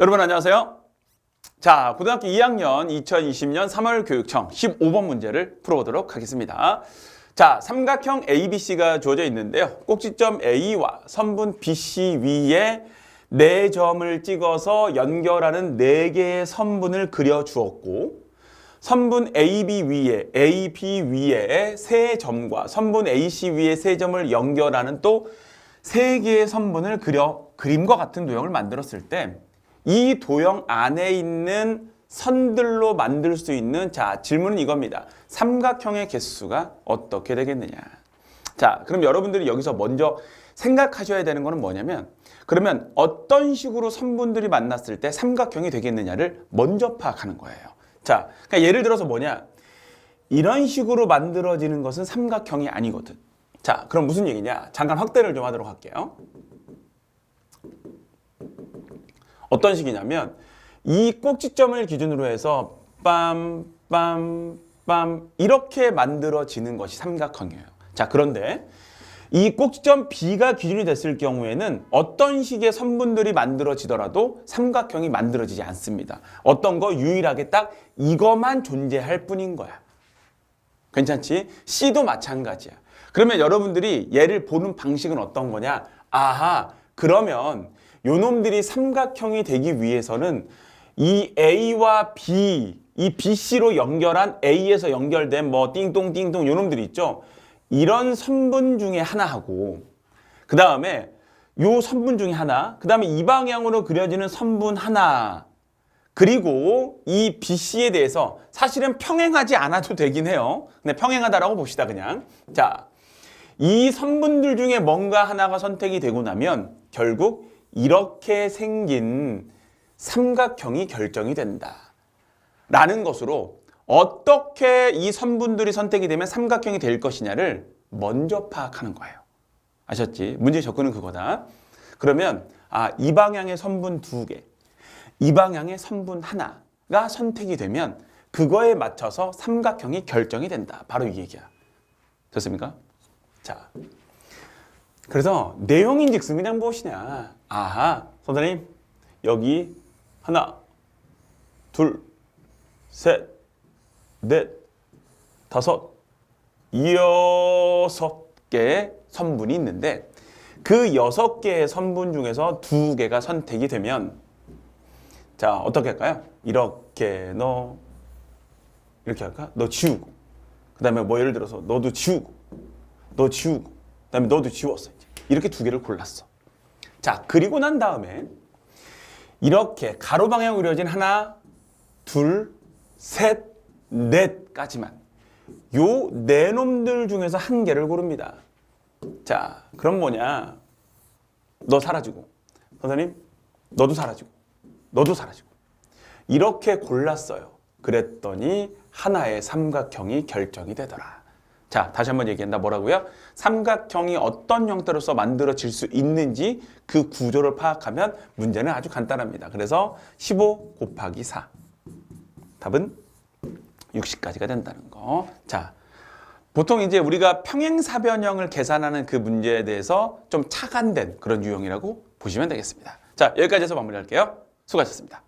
여러분 안녕하세요. 자, 고등학교 2학년 2020년 3월 교육청 15번 문제를 풀어보도록 하겠습니다. 자, 삼각형 ABC가 주어져 있는데요. 꼭지점 A와 선분 BC 위에 네 점을 찍어서 연결하는 네 개의 선분을 그려 주었고 선분 AB 위에 AB 위에 세 점과 선분 AC 위에 세 점을 연결하는 또 세 개의 선분을 그려 그림과 같은 도형을 만들었을 때 이 도형 안에 있는 선들로 만들 수 있는 자 질문은 이겁니다. 삼각형의 개수가 어떻게 되겠느냐. 자, 그럼 여러분들이 여기서 먼저 생각하셔야 되는 거는 뭐냐면 그러면 어떤 식으로 선분들이 만났을 때 삼각형이 되겠느냐를 먼저 파악하는 거예요. 자, 그러니까 예를 들어서 뭐냐? 이런 식으로 만들어지는 것은 삼각형이 아니거든. 자, 그럼 무슨 얘기냐? 잠깐 확대를 좀 하도록 할게요. 어떤 식이냐면 이 꼭지점을 기준으로 해서 빰빰빰 이렇게 만들어지는 것이 삼각형이에요. 자, 그런데 이 꼭지점 B가 기준이 됐을 경우에는 어떤 식의 선분들이 만들어지더라도 삼각형이 만들어지지 않습니다. 어떤 거 유일하게 딱 이것만 존재할 뿐인 거야. 괜찮지? C도 마찬가지야. 그러면 여러분들이 얘를 보는 방식은 어떤 거냐? 아하, 그러면 요놈들이 삼각형이 되기 위해서는 이 A와 B, 이 BC로 연결한 A에서 연결된 뭐 띵동띵동 요놈들이 있죠. 이런 선분 중에 하나하고 그 다음에 요 선분 중에 하나, 그 다음에 이 방향으로 그려지는 선분 하나, 그리고 이 BC에 대해서 사실은 평행하지 않아도 되긴 해요. 근데 평행하다라고 봅시다, 그냥. 자, 이 선분들 중에 뭔가 하나가 선택이 되고 나면 결국 이렇게 생긴 삼각형이 결정이 된다. 라는 것으로 어떻게 이 선분들이 선택이 되면 삼각형이 될 것이냐를 먼저 파악하는 거예요. 아셨지? 문제 접근은 그거다. 그러면 아, 이 방향의 선분 두 개, 이 방향의 선분 하나가 선택이 되면 그거에 맞춰서 삼각형이 결정이 된다. 바로 이 얘기야. 됐습니까? 자. 그래서 내용인즉슨 그냥 무엇이냐. 아하, 선생님, 여기 하나, 둘, 셋, 넷, 다섯, 여섯 개의 선분이 있는데 그 여섯 개의 선분 중에서 두 개가 선택이 되면 자 어떻게 할까요? 이렇게 너 이렇게 할까? 너 지우고 그 다음에 뭐 예를 들어서 너도 지우고 너 지우고 그 다음에 너도 지웠어 이제. 이렇게 두 개를 골랐어 자 그리고 난 다음에 이렇게 가로 방향으로 그려진 하나 둘 셋, 넷까지만 요 네 놈들 중에서 한 개를 고릅니다. 자, 그럼 뭐냐? 너 사라지고 선생님, 너도 사라지고 너도 사라지고 이렇게 골랐어요. 그랬더니 하나의 삼각형이 결정이 되더라. 자, 다시 한번 얘기한다. 뭐라고요? 삼각형이 어떤 형태로서 만들어질 수 있는지 그 구조를 파악하면 문제는 아주 간단합니다. 그래서 15 곱하기 4. 답은 60까지가 된다는 거. 자, 보통 이제 우리가 평행사변형을 계산하는 그 문제에 대해서 좀 차관된 그런 유형이라고 보시면 되겠습니다. 자, 여기까지 해서 마무리할게요. 수고하셨습니다.